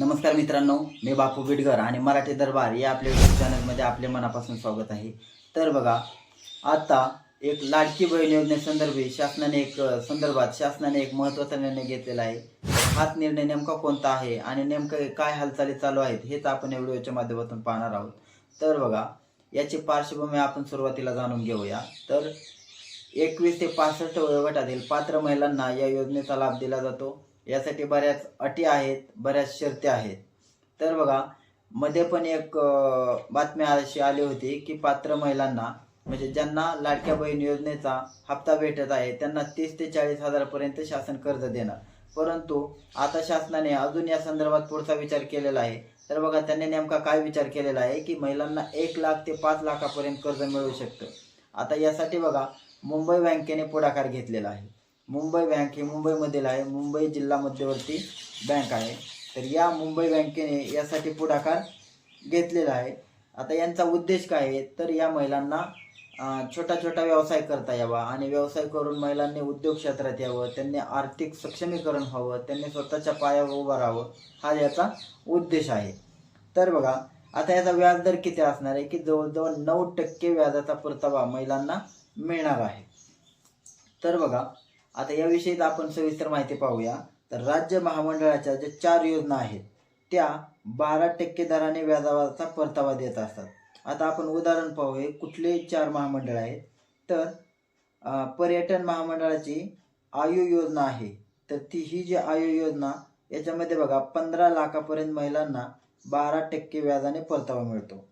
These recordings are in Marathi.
नमस्कार मित्रांनो मी बापू बिडगर आणि मराठी दरबार या आपल्या यूट्यूब चॅनलमध्ये आपले मनापासून स्वागत आहे. तर बघा आता एक लाडकी बहीण योजनेसंदर्भी शासनाने एक संदर्भात शासनाने एक महत्त्वाचा निर्णय घेतलेला आहे. हाच निर्णय नेमका कोणता आहे आणि नेमकं काय हालचाली चालू आहेत हेच आपण या व्हिडिओच्या माध्यमातून पाहणार आहोत. तर बघा याची पार्श्वभूमी आपण सुरुवातीला जाणून घेऊया. तर एकवीस ते पासष्ट वयोगटातील पात्र महिलांना या योजनेचा लाभ दिला जातो. यासाठी बऱ्याच अटी आहेत बऱ्याच शर्ती आहेत. तर बघा मध्ये पण एक बातम्या बातमी अशी आली होती की पात्र महिलांना म्हणजे ज्यांना लाडक्या बहीण योजनेचा हप्ता भेटत आहे त्यांना तीस ते चाळीस हजारापर्यंत शासन कर्ज देणार. परंतु आता शासनाने अजून या संदर्भात पुढचा विचार केलेला आहे. तर बघा त्यांनी नेमका काय विचार केलेला आहे की महिलांना एक लाख ते पाच लाखापर्यंत कर्ज मिळू शकतं. आता यासाठी बघा मुंबई बँकेने पुढाकार घेतलेला आहे. मुंबई बँक ही मुंबईमधील आहे. मुंबई जिल्हा मध्यवर्ती बँक आहे. तर या मुंबई बँकेने यासाठी पुढाकार घेतलेला आहे. आता यांचा उद्देश काय आहे? तर या महिलांना छोटा छोटा व्यवसाय करता यावा आणि व्यवसाय करून महिलांनी उद्योग क्षेत्रात यावं त्यांनी आर्थिक सक्षमीकरण व्हावं त्यांनी स्वतःच्या पायावर उभं राहावं हा याचा उद्देश आहे. तर बघा आता याचा व्याजदर किती असणार आहे? की जवळजवळ नऊ टक्के व्याजाचा परतावा महिलांना मिळणार आहे. तर बघा आता याविषयी आपण सविस्तर माहिती पाहूया. तर राज्य महामंडळाच्या ज्या चार योजना आहेत त्या बारा टक्के दराने व्याजाचा परतावा देत असतात. आता आपण उदाहरण पाहूया. कुठले चार महामंडळ आहेत? तर पर्यटन महामंडळाची आयु योजना आहे. तर ती ही जी आयु योजना याच्यामध्ये बघा पंधरा लाखापर्यंत महिलांना बारा टक्के व्याजाने परतावा मिळतो.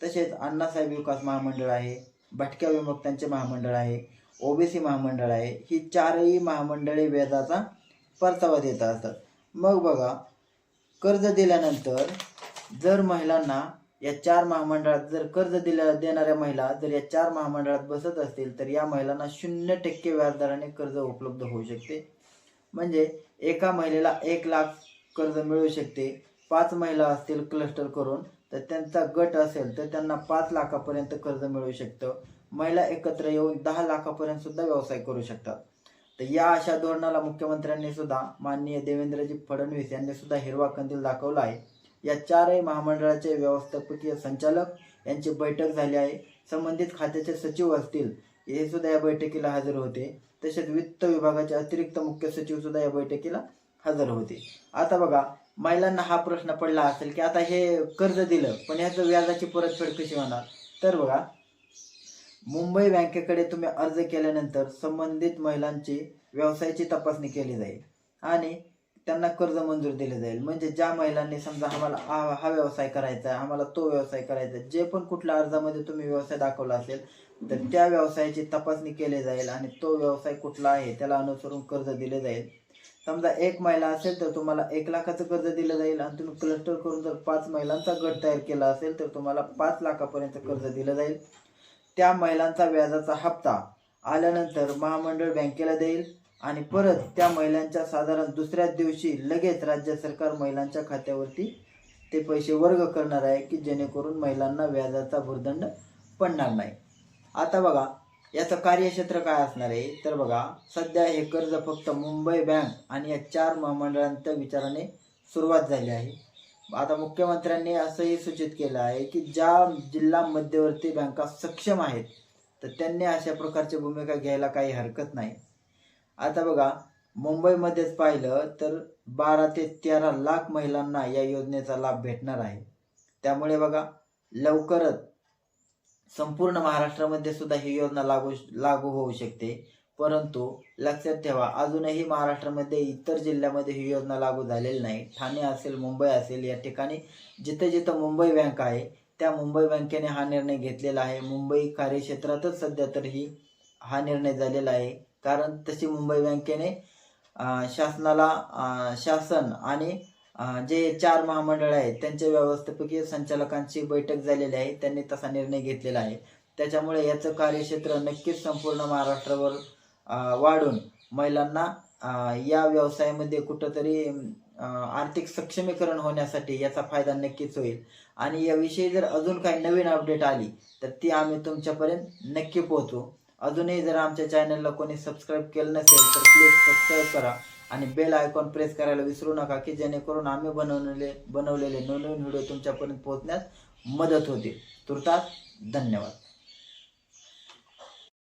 तसेच अण्णासाहेब विकास महामंडळ आहे भटक्या विमुक्तांचे महामंडळ आहे ओबीसी महामंडळ आहे. ही चारही महामंडळे व्याजाचा परतावा देत असतात. मग बघा कर्ज दिल्यानंतर जर महिलांना या चार महामंडळात जर कर्ज दिल्या देणाऱ्या महिला जर या चार महामंडळात बसत असतील तर या महिलांना शून्य टक्के व्याजदराने कर्ज उपलब्ध होऊ शकते. म्हणजे एका महिलेला एक लाख कर्ज मिळू शकते. पाच महिला असतील क्लस्टर करून तर त्यांचा गट असेल तर त्यांना पाच लाखापर्यंत कर्ज मिळू शकतं. महिला एकत्र येऊन दहा लाखापर्यंत सुद्धा व्यवसाय करू शकतात. तर या अशा धोरणाला मुख्यमंत्र्यांनी सुद्धा माननीय देवेंद्रजी फडणवीस यांनी सुद्धा हिरवा कंदील दाखवला आहे. या चारही महामंडळाचे व्यवस्थापकीय संचालक यांची बैठक झाली आहे. संबंधित खात्याचे सचिव असतील हे सुद्धा या बैठकीला हजर होते. तसेच वित्त विभागाचे अतिरिक्त मुख्य सचिव सुद्धा या बैठकीला हजर होते. आता बघा महिलांना हा प्रश्न पडला असेल की आता हे कर्ज दिलं पण याचं व्याजाची परतफेड कशी होणार? तर बघा मुंबई बँकेकडे तुम्ही अर्ज केल्यानंतर संबंधित महिलांची व्यवसायाची तपासणी केली जाईल आणि त्यांना कर्ज मंजूर दिले जाईल. म्हणजे ज्या महिलांनी समजा आम्हाला हा हा व्यवसाय करायचा आहे आम्हाला तो व्यवसाय करायचा आहे जे पण कुठल्या अर्जामध्ये तुम्ही व्यवसाय दाखवला असेल तर त्या व्यवसायाची तपासणी केली जाईल आणि तो व्यवसाय कुठला आहे त्याला अनुसरून कर्ज दिले जाईल. समजा एक महिला असेल तर तुम्हाला एक लाखाचं कर्ज दिलं जाईल आणि तुम्ही क्लस्टर करून जर पाच महिलांचा गट तयार केला असेल तर तुम्हाला पाच लाखापर्यंत कर्ज दिलं जाईल. त्या महिलांचा व्याजाचा हप्ता आल्यानंतर महामंडळ बँकेला देईल आणि परत त्या महिलांच्या साधारण दुसऱ्याच दिवशी लगेच राज्य सरकार महिलांच्या खात्यावरती ते पैसे वर्ग करणार आहे की जेणेकरून महिलांना व्याजाचा भूर्दंड पडणार नाही. आता बघा याचं कार्यक्षेत्र काय असणार आहे? तर बघा सध्या हे कर्ज फक्त मुंबई बँक आणि या चार महामंडळांच्या विचाराने सुरुवात झाली आहे. आता मुख्यमंत्र्यांनी असंही सूचित केलं आहे की ज्या जिल्हा मध्यवर्ती बँका सक्षम आहेत तर त्यांनी अशा प्रकारची भूमिका घ्यायला काही हरकत नाही. आता बघा मुंबईमध्येच पाहिलं तर बारा ते तेरा लाख महिलांना या योजनेचा लाभ भेटणार आहे. त्यामुळे बघा लवकरच संपूर्ण महाराष्ट्रामध्ये सुद्धा ही योजना लागू लागू होऊ शकते. परंतु लक्षात ठेवा अजूनही महाराष्ट्रामध्ये इतर जिल्ह्यामध्ये ही योजना लागू झालेली नाही. ठाणे असेल मुंबई असेल या ठिकाणी जिथं जिथं मुंबई बँक आहे त्या मुंबई बँकेने हा निर्णय घेतलेला आहे. मुंबई कार्यक्षेत्रातच सध्या तर ही हा निर्णय झालेला आहे. कारण तशी मुंबई बँकेने शासनाला शासन आणि जे चार महामंडळ आहेत त्यांच्या व्यवस्थापकीय संचालकांची बैठक झालेली आहे. त्यांनी तसा निर्णय घेतलेला आहे. त्याच्यामुळे याचं कार्यक्षेत्र नक्कीच संपूर्ण महाराष्ट्रावर वाढून महिलांना या व्यवसायामध्ये कुठंतरी आर्थिक सक्षमीकरण होण्यासाठी याचा फायदा नक्कीच होईल. आणि याविषयी जर अजून काही नवीन अपडेट आली तर ती आम्ही तुमच्यापर्यंत नक्की पोहोचू अजूनही जर आमच्या चॅनलला कोणी सबस्क्राईब केलं नसेल तर प्लीज सबस्क्राईब करा आणि बेल आयकॉन प्रेस करायला विसरू नका की जेणेकरून आम्ही बनवलेले बनवलेले नवनवीन व्हिडिओ तुमच्यापर्यंत पोहोचण्यास मदत होते. तुर्तास धन्यवाद.